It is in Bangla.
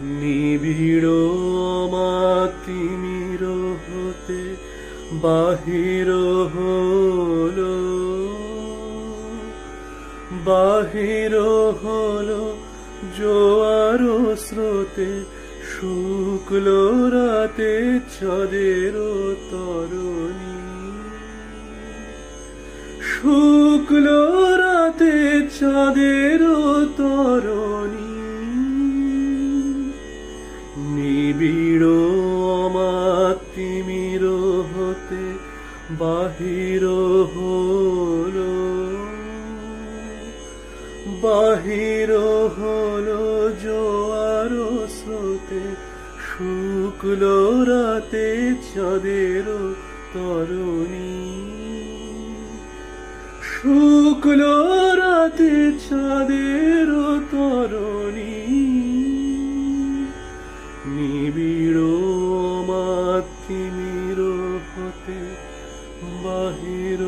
নিবিড় মাতিমির হতে বাহির হলো। বাহির হলো জোয়ার স্রোতে, শুক্ল রাতে চাঁদের তরণী। শুক্ল রাতে চাঁদের তরণী। নিবিড় মাতিমির হতে বাহির হল। বাহির হলো জোয়ার স্রোতে, শুক্ল রাতে চাঁদের তরুণী। শুক্ল রাতে চাঁদের তরণী। নিবিড় মাতৃমির হতে বাহির